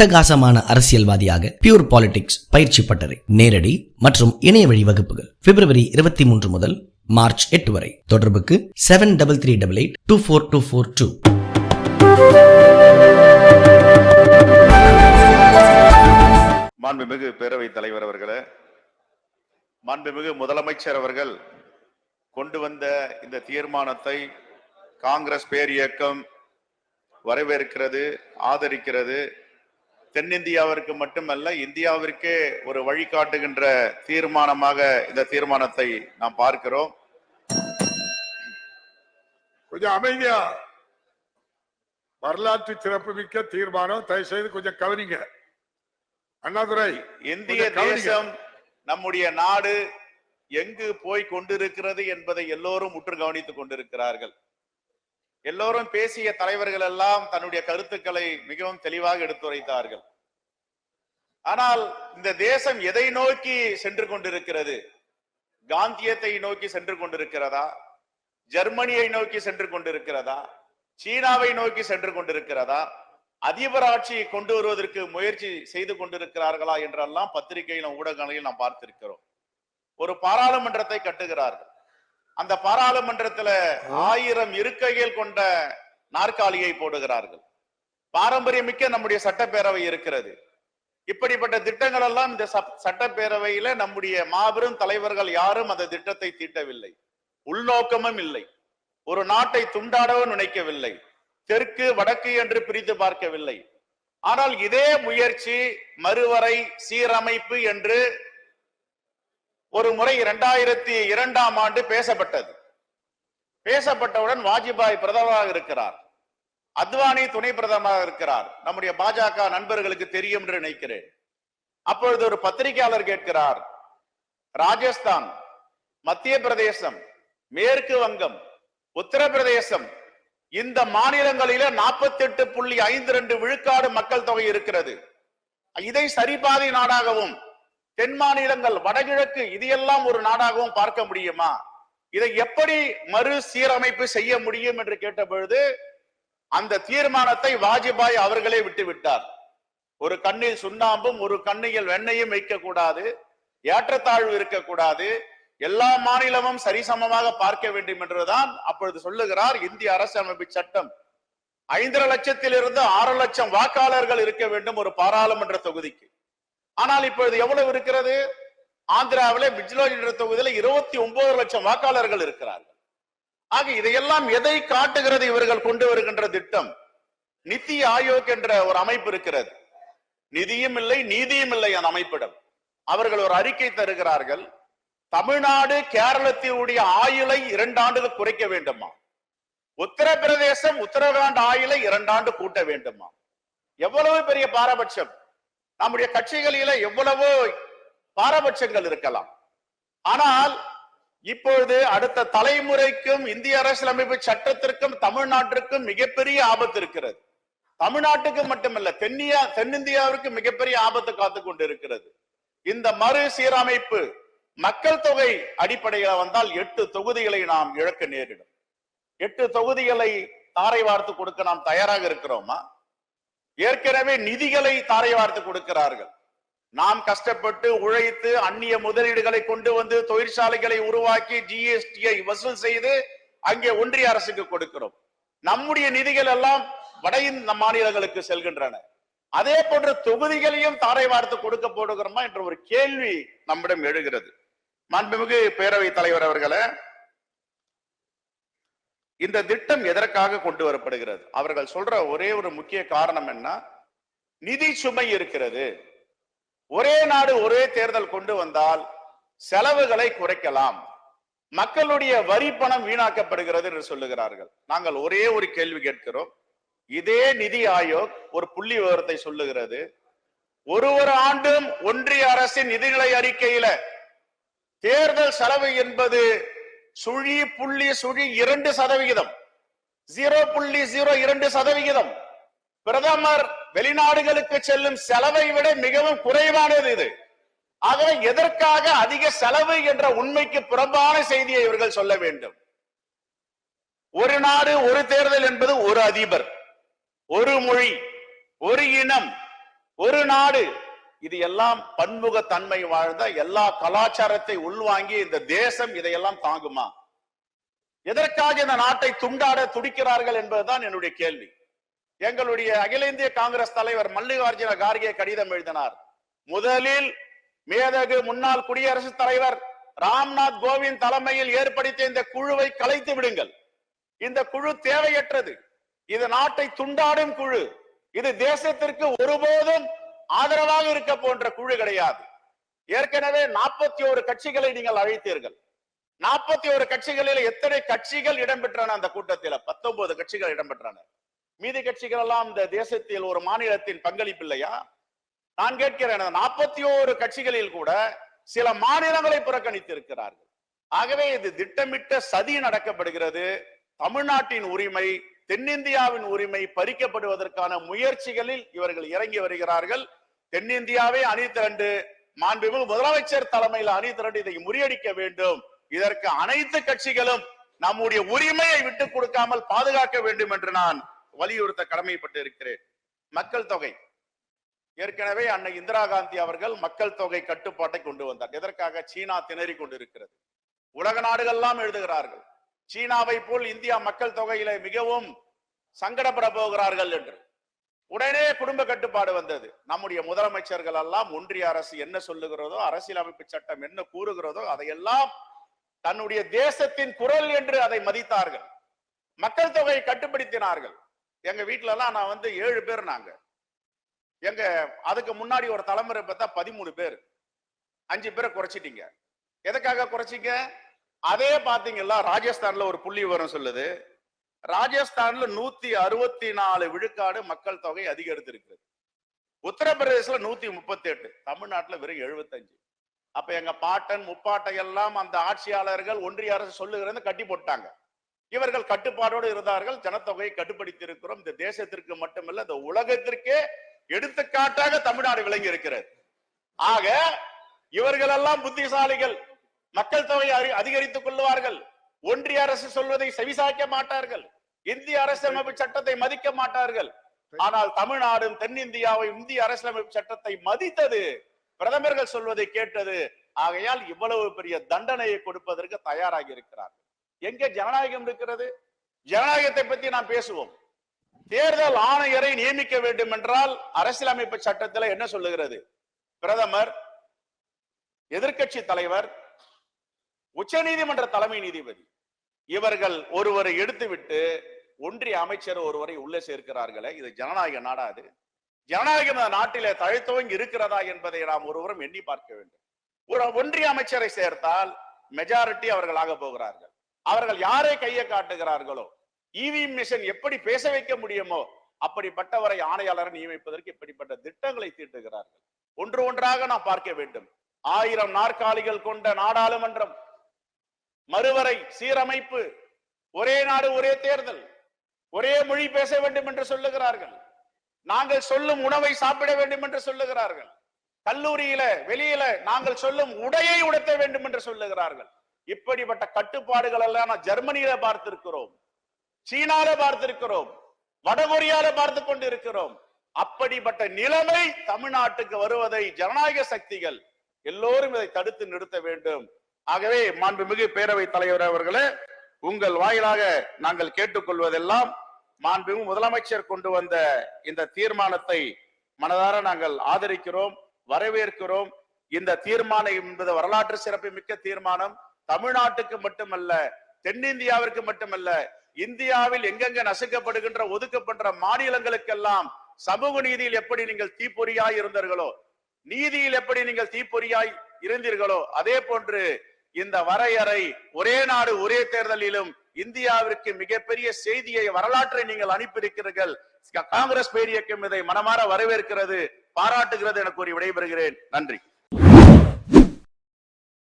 அட்டகாசமான அரசியல்வாதியாக pure politics பயிற்சி பட்டறை நேரடி மற்றும் இணைய வழி வகுப்புகள் பிப்ரவரி இருபத்தி மூன்று முதல் மார்ச் எட்டு வரை. தொடர்புக்கு seven double three double eight two four two four two மாண்புமிகு பேரவைத் தலைவர் அவர்களே மாண்புமிகு முதலமைச்சர் அவர்கள் கொண்டு வந்த இந்த தீர்மானத்தை காங்கிரஸ் பேரியக்கம் வரவேற்கிறது ஆதரிக்கிறது. தென்னிந்தியாவிற்கு மட்டுமல்ல இந்தியாவிற்கே ஒரு வழிகாட்டுகின்ற தீர்மானமாக இந்த தீர்மானத்தை நாம் பார்க்கிறோம். கொஞ்சம் அமைதியா. வரலாற்று சிறப்புமிக்க தீர்மானம் தயவு செய்து கொஞ்சம் கவனிங்க. அண்ணாதுரை இந்திய. தேசம் நம்முடைய நாடு எங்கு போய் கொண்டிருக்கிறது என்பதை எல்லோரும் உற்று கவனித்துக் கொண்டிருக்கிறார்கள். எல்லோரும் பேசிய தலைவர்கள் எல்லாம் தன்னுடைய கருத்துக்களை மிகவும் தெளிவாக எடுத்துரைத்தார்கள். ஆனால் இந்த தேசம் எதை நோக்கி சென்று கொண்டிருக்கிறது? காந்தியத்தை நோக்கி சென்று கொண்டிருக்கிறதா? ஜெர்மனியை நோக்கி சென்று கொண்டிருக்கிறதா? சீனாவை நோக்கி சென்று கொண்டிருக்கிறதா? அதிபர் ஆட்சியை கொண்டு வருவதற்கு முயற்சி செய்து கொண்டிருக்கிறார்களா என்றெல்லாம் பத்திரிகையிலும் ஊடகங்களையும் நாம் பார்த்திருக்கிறோம். ஒரு பாராளுமன்றத்தை கட்டுகிறார்கள். அந்த பாராளுமன்றத்துல ஆயிரம் இருக்கைகள் கொண்ட நாற்காலியை போடுகிறார்கள். பாரம்பரியமிக்க நம்முடைய சட்டப்பேரவை இருக்கிறது. இப்படிப்பட்ட திட்டங்கள் எல்லாம் இந்த சப்- சட்டப்பேரவையில நம்முடைய மாபெரும் தலைவர்கள் யாரும் அந்த திட்டத்தை தீட்டவில்லை. உள்நோக்கமும் இல்லை. ஒரு நாட்டை துண்டாடவும் நினைக்கவில்லை. தெற்கு வடக்கு என்று பிரித்து பார்க்கவில்லை. ஆனால் இதே முயற்சி மறுவரை சீரமைப்பு என்று ஒரு முறை இரண்டாயிரத்தி இரண்டாம் ஆண்டு பேசப்பட்டது. பேசப்பட்டவுடன் வாஜ்பாய் பிரதமராக இருக்கிறார். அத்வானி துணை பிரதமராக இருக்கிறார். நம்முடைய பாஜக நண்பர்களுக்கு தெரியும் என்று நினைக்கிறேன். அப்பொழுது ஒரு பத்திரிகையாளர் கேட்கிறார் ராஜஸ்தான் மத்திய பிரதேசம் மேற்கு வங்கம் உத்தரப்பிரதேசம் இந்த மாநிலங்களில நாற்பத்தி எட்டு புள்ளி ஐந்து ரெண்டு விழுக்காடு மக்கள் தொகை இருக்கிறது. இதை சரிபாதை நாடாகவும் தென் மாநிலங்கள் வடகிழக்கு இதையெல்லாம் ஒரு நாடாகவும் பார்க்க முடியுமா? இதை எப்படி மறு சீரமைப்பு செய்ய முடியும் என்று கேட்ட பொழுது அந்த தீர்மானத்தை வாஜ்பாய் அவர்களே விட்டுவிட்டார். ஒரு கண்ணில் சுண்ணாம்பும் ஒரு கண்ணில் வெண்ணையும் வைக்கக்கூடாது ஏற்றத்தாழ்வு இருக்கக்கூடாது எல்லா மாநிலமும் சரிசமமாக பார்க்க வேண்டும் என்றுதான் அப்பொழுது சொல்லுகிறார் இந்திய அரசியலமைப்பு சட்டம். ஐந்தரை லட்சத்திலிருந்து ஆறு லட்சம் வாக்காளர்கள் இருக்க வேண்டும் ஒரு பாராளுமன்ற தொகுதிக்கு. ஆனால் இப்பொழுது எவ்வளவு இருக்கிறது? ஆந்திராவில பிஜ்லோஜ் என்ற தொகுதியில இருபத்தி ஒன்பது லட்சம் வாக்காளர்கள் இருக்கிறார்கள். ஆக இதையெல்லாம் எதை காட்டுகிறது இவர்கள் கொண்டு வருகின்ற திட்டம்? நித்தி ஆயோக் என்ற ஒரு அமைப்பு இருக்கிறது. நிதியும் இல்லை நீதியும் இல்லை அந்த அமைப்பிடம். அவர்கள் ஒரு அறிக்கை தருகிறார்கள். தமிழ்நாடு கேரளத்தினுடைய ஆயுளை இரண்டு ஆண்டுகள் குறைக்க வேண்டுமா? உத்தரப்பிரதேசம் உத்தரகாண்ட் ஆயுளை இரண்டு ஆண்டு கூட்ட வேண்டுமா? எவ்வளவு பெரிய பாரபட்சம்? நம்முடைய கட்சிகளில எவ்வளவோ பாரபட்சங்கள் இருக்கலாம். ஆனால் இப்பொழுது அடுத்த தலைமுறைக்கும் இந்திய அரசியலமைப்பு சட்டத்திற்கும் தமிழ்நாட்டிற்கும் மிகப்பெரிய ஆபத்து இருக்கிறது. தமிழ்நாட்டுக்கு மட்டுமல்ல தென்னியா தென்னிந்தியாவிற்கு மிகப்பெரிய ஆபத்து கொண்டு கொண்டிருக்கிறது. இந்த மறு சீரமைப்பு மக்கள் தொகை அடிப்படையில் வந்தால் எட்டு தொகுதிகளை நாம் இழக்க நேரிடும். எட்டு தொகுதிகளை தாரை வார்த்து கொடுக்க நாம் தயாராக இருக்கிறோமா? ஏற்கனவே நிதிகளை தாரை வார்த்து கொடுக்கிறார்கள். நாம் கஷ்டப்பட்டு உழைத்து அந்நிய முதலீடுகளை கொண்டு வந்து தொழிற்சாலைகளை உருவாக்கி ஜிஎஸ்டியை வசூல் செய்து அங்கே ஒன்றிய அரசுக்கு கொடுக்கிறோம். நம்முடைய நிதிகள் எல்லாம் வட இந்திய மாநிலங்களுக்கு செல்கின்றன. அதே போன்ற தொகுதிகளையும் தாரை வார்த்து கொடுக்க போடுகிறோமா என்ற ஒரு கேள்வி நம்மிடம் எழுகிறது. மாண்புமிகு பேரவைத் தலைவர் அவர்களே இந்த திட்டம் எதற்காக கொண்டு வரப்படுகிறது? அவர்கள் சொல்ற ஒரே ஒரு முக்கிய காரணம் என்ன? நிதி சுமை இருக்கிறது. ஒரே நாடு ஒரே தேர்தல் கொண்டு வந்தால் செலவுகளை குறைக்கலாம். மக்களுடைய வரி பணம் வீணாக்கப்படுகிறது என்று சொல்லுகிறார்கள். நாங்கள் ஒரே ஒரு கேள்வி கேட்கிறோம். இதே நிதி ஆயோக் ஒரு புள்ளி விவரத்தை சொல்லுகிறது. ஒரு ஒரு ஆண்டும் ஒன்றிய அரசின் நிதிநிலை அறிக்கையில தேர்தல் செலவு என்பது சுழி புள்ளி சுழி இரண்டு சதவிகிதம். ஜீரோ புள்ளி ஜீரோ இரண்டு சதவிகிதம். பிரதமர் வெளிநாடுகளுக்கு செல்லும் செலவை விட மிகவும் குறைவானது இது. ஆகவே எதற்காக அதிக செலவு என்ற உண்மைக்கு புறம்பான செய்தியை இவர்கள் சொல்ல வேண்டும். ஒரு நாடு ஒரு தேர்தல் என்பது ஒரு அதிபர் ஒரு மொழி ஒரு இனம் ஒரு நாடு இது எல்லாம் பன்முகத்தன்மை வாழ்ந்த எல்லா கலாச்சாரத்தை உள்வாங்கி இந்த தேசம் இதையெல்லாம் தாங்குமா? எதற்காக இந்த நாட்டை துண்டாட துடிக்கிறார்கள் என்பதுதான் என்னுடைய கேள்வி. எங்களுடைய அகில இந்திய காங்கிரஸ் தலைவர் மல்லிகார்ஜுன கார்கே கடிதம் எழுதினார். முதலில் மேதகு முன்னாள் குடியரசுத் தலைவர் ராம்நாத் கோவிந்த் தலைமையில் ஏற்படுத்திய இந்த குழுவை கலைத்து விடுங்கள். இந்த குழு தேவையற்றது. இது நாட்டை துண்டாடும் குழு. இது தேசத்திற்கு ஒருபோதும் ஆதரவாக இருக்க போன்ற குழு கிடையாது. ஏற்கனவே நாற்பத்தி ஒரு கட்சிகளை நீங்கள் அழைத்தீர்கள். நாற்பத்தி ஒரு கட்சிகளில் எத்தனை கட்சிகள் இடம்பெற்றன அந்த கூட்டத்தில்? பத்தொன்பது கட்சிகள் இடம்பெற்றன. மீதி கட்சிகள் எல்லாம் இந்த தேசத்தில் ஒரு மாநிலத்தின் பங்களிப்பு இல்லையா? நான் கேட்கிறேன் நாற்பத்தி ஓரு கட்சிகளில் கூட சில மாநிலங்களை புறக்கணித்து இருக்கிறார்கள் ஆகவே இது திட்டமிட்ட சதி நடக்கப்படுகிறது. தமிழ்நாட்டின் உரிமை தென்னிந்தியாவின் உரிமை பறிக்கப்படுவதற்கான முயற்சிகளில் இவர்கள் இறங்கி வருகிறார்கள். தென்னிந்தியாவே அணி திரண்டு மாண்புமிகு முதலமைச்சர் தலைமையில் அணி திரண்டு இதை முறியடிக்க வேண்டும். இதற்கு அனைத்து கட்சிகளும் நம்முடைய உரிமையை விட்டு கொடுக்காமல் பாதுகாக்க வேண்டும் என்று நான் வலியுறுத்த கடமைப்பட்டு இருக்கிறேன் மக்கள் தொகை. ஏற்கனவே அன்னை இந்திரா காந்தி அவர்கள் மக்கள் தொகை கட்டுப்பாட்டை கொண்டு வந்தார். எதற்காக? சீனா திணறி கொண்டிருக்கிறது. உலக நாடுகள்லாம் எழுதுகிறார்கள் சீனாவை போல் இந்தியா மக்கள் தொகையில மிகவும் சங்கடப்பட போகிறார்கள் என்று. உடனே குடும்ப கட்டுப்பாடு வந்தது. நம்முடைய முதலமைச்சர்கள் எல்லாம் ஒன்றிய அரசு என்ன சொல்லுகிறதோ அரசியலமைப்பு சட்டம் என்ன கூறுகிறதோ அதையெல்லாம் தன்னுடைய தேசத்தின் குரல் என்று அதை மதித்தார்கள். மக்கள் தொகையை கட்டுப்படுத்தினார்கள். எங்க வீட்டுல எல்லாம் நான் வந்து ஏழு பேர் நாங்க. எங்க அதுக்கு முன்னாடி ஒரு தலைமுறை பார்த்தா பதிமூணு பேர். அஞ்சு பேரை குறைச்சிட்டீங்க. எதுக்காக குறைச்சிங்க? அதே பாத்தீங்களா ராஜஸ்தான்ல ஒரு புள்ளி விவரம் சொல்லுது. ராஜஸ்தான்ல நூத்தி அறுபத்தி நாலு விழுக்காடு மக்கள் தொகை அதிகரித்திருக்கிறது. உத்தரப்பிரதேசல நூத்தி முப்பத்தி எட்டு தமிழ்நாட்டுல வெறும் எழுபத்தஞ்சு அப்ப எங்க பாட்டன் முப்பாட்டை எல்லாம் அந்த ஆட்சியாளர்கள் ஒன்றிய அரசு சொல்லுகிறது கட்டி போட்டாங்க. இவர்கள் கட்டுப்பாடோடு இருந்தார்கள் ஜனத்தொகையை கட்டுப்படுத்தி இருக்கிறோம் இந்த தேசத்திற்கு மட்டுமல்ல இந்த உலகத்திற்கே எடுத்துக்காட்டாக தமிழ்நாடு விளங்கி இருக்கிறது ஆக இவர்கள் எல்லாம் புத்திசாலிகள் மக்கள் தொகையை அதிகரித்துக் கொள்வார்கள் ஒன்றிய அரசு சொல்வதை செவிசாய்க்க மாட்டார்கள். இந்திய அரசியலமைப்பு சட்டத்தை மதிக்க மாட்டார்கள். ஆனால் தமிழ்நாடும் தென்னிந்தியாவை இந்திய அரசியலமைப்பு சட்டத்தை மதித்தது. பிரதமர்கள் சொல்வதை கேட்டது. ஆகையால் இவ்வளவு பெரிய தண்டனையை கொடுப்பதற்கு தயாராகி இருக்கிறார் எங்கே ஜனநாயகம் இருக்கிறது? ஜனநாயகத்தை பத்தி நாம் பேசுவோம். தேர்தல் ஆணையரை நியமிக்க வேண்டும் என்றால் அரசியலமைப்பு சட்டத்தில் என்ன சொல்லுகிறது? பிரதமர் எதிர்க்கட்சி தலைவர் உச்ச நீதிமன்ற தலைமை நீதிபதி. இவர்கள் ஒருவரை எடுத்துவிட்டு ஒன்றிய அமைச்சர் ஒருவரை உள்ளே சேர்க்கிறார்களே. இது ஜனநாயக நாடாது ஜனநாயகம் நாட்டிலே தழைத்தவங்க இருக்கிறதா என்பதை நாம் ஒருவரும் எண்ணி பார்க்க வேண்டும். ஒரு ஒன்றிய அமைச்சரை சேர்த்தால் மெஜாரிட்டி அவர்கள் போகிறார்கள். அவர்கள் யாரை கையை காட்டுகிறார்களோ? இவிஎம் மிஷன் எப்படி பேச வைக்க முடியுமோ அப்படிப்பட்டவரை ஆணையாளரை நியமிப்பதற்கு இப்படிப்பட்ட திட்டங்களை தீட்டுகிறார்கள். ஒன்று ஒன்றாக நாம் பார்க்க வேண்டும். ஆயிரம் நாற்காலிகள் கொண்ட நாடாளுமன்றம் மறுவரை சீரமைப்பு ஒரே நாடு ஒரே தேர்தல் ஒரே மொழி பேச வேண்டும் என்று சொல்லுகிறார்கள். நாங்கள் சொல்லும் உணவை சாப்பிட வேண்டும் என்று சொல்லுகிறார்கள். கல்லூரியில வெளியில நாங்கள் சொல்லும் உடையை உடுத்த வேண்டும் என்று சொல்லுகிறார்கள். இப்படிப்பட்ட கட்டுப்பாடுகள் எல்லாம் நான் ஜெர்மனியில பார்த்திருக்கிறோம். சீனால பார்த்திருக்கிறோம். வடகொரியால பார்த்து கொண்டு இருக்கிறோம் அப்படிப்பட்ட நிலைமை தமிழ்நாட்டுக்கு வருவதை ஜனநாயக சக்திகள் எல்லோரும் இதை தடுத்து நிறுத்த வேண்டும். ஆகவே மாண்புமிகு பேரவை தலைவர் அவர்களே உங்கள் வாயிலாக நாங்கள் கேட்டுக்கொள்வதெல்லாம் மாண்புமிகு முதலமைச்சர் கொண்டு வந்த இந்த தீர்மானத்தை மனதார நாங்கள் ஆதரிக்கிறோம் வரவேற்கிறோம். இந்த தீர்மானம் என்பது வரலாற்று சிறப்பு மிக்க தீர்மானம். தமிழ்நாட்டுக்கு மட்டுமல்ல தென்னிந்தியாவிற்கு மட்டுமல்ல இந்தியாவில் எங்கெங்க நசுக்கப்படுகின்ற ஒதுக்கப்படுற மாநிலங்களுக்கெல்லாம் சமூக நீதியில் எப்படி நீங்கள் தீப்பொறியாய் இருந்தீர்களோ நீதியில் எப்படி நீங்கள் தீப்பொறியாய் இருந்தீர்களோ அதே போன்று இந்த வரையறை ஒரே நாடு ஒரே தேர்தலிலும் இந்தியாவிற்கு மிகப்பெரிய செய்தியை வரலாற்றை நீங்கள் அனுப்பியிருக்கிறீர்கள். காங்கிரஸ் பேரியக்கம் இதை மனமாற வரவேற்கிறது பாராட்டுகிறது என கூறி விடைபெறுகிறேன். நன்றி.